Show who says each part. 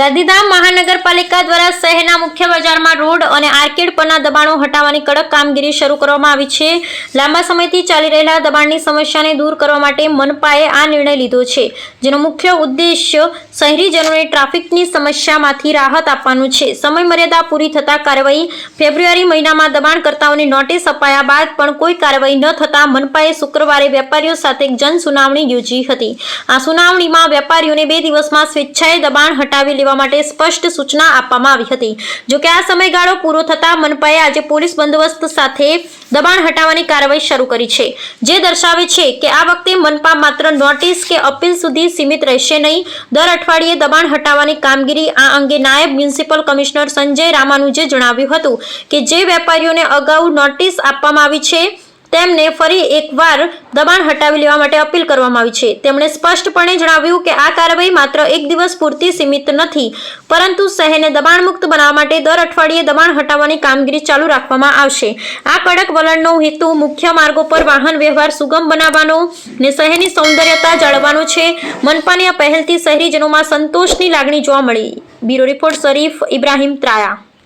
Speaker 1: ગાંધીધામ મહાનગરપાલિકા દ્વારા શહેરના મુખ્ય બજારમાં રોડ અને આર્કેડ પરના દબાણો હટાવવાની કડક કામગીરી શરૂ કરવામાં આવી છે. લાંબા સમયથી ચાલી રહેલા દબાણની સમસ્યાને દૂર કરવા માટે મનપાએ આ નિર્ણય લીધો છે, જેનો મુખ્ય ઉદ્દેશ્ય શહેરીજનોને ટ્રાફિકની સમસ્યામાંથી રાહત આપવાનું છે. સમયમર્યાદા પૂરી થતા કાર્યવાહી ફેબ્રુઆરી મહિનામાં દબાણકર્તાઓને નોટિસ અપાયા બાદ પણ કોઈ કાર્યવાહી ન થતાં મનપાએ શુક્રવારે વેપારીઓ સાથે જન સુનાવણી યોજી હતી. આ સુનાવણીમાં વેપારીઓને બે દિવસમાં સ્વેચ્છાએ દબાણ હટાવી લેવા માટે સ્પષ્ટ સૂચના આપવામાં આવી હતી. જોકે આ સમયગાળો પૂરો થતા મનપાએ આજે પોલીસ બંદોબસ્ત સાથે દબાણ હટાવવાની કાર્યવાહી શરૂ કરી છે. જે દર્શાવે છે કે આ વખતે મનપા માત્ર નોટિસ કે અપીલ સુધી સીમિત રહેશે નહીં. દર અઠવાડિયે દબાણ હટાવવાની કામગીરી આ અંગે નાયબ મ્યુનિસિપલ કમિશનર સંજય રામાનુજે જણાવ્યું હતું કે જે વેપારીઓને અગાઉ નોટિસ આપવામાં આવી છે તેમને ફરી એકવાર દબાણ હટાવી લેવા માટે અપીલ કરવામાં આવી છે. તેમણે સ્પષ્ટપણે જણાવ્યું કે આ કાર્યવાહી માત્ર એક દિવસ પૂરતી સીમિત નથી, પરંતુ શહેરને દબાણમુક્ત બનાવવા માટે દર અઠવાડિયે દબાણ હટાવવાની કામગીરી ચાલુ રાખવામાં આવશે. આ કડક વલણનો હેતુ મુખ્ય માર્ગો પર વાહન વ્યવહાર સુગમ બનાવવાનો ને શહેરની સૌંદર્યતા જાળવવાનો છે. મનપાની આ પહેલથી શહેરીજનોમાં સંતોષની લાગણી જોવા મળી. Bureau report Sharif, Ibrahim Traya.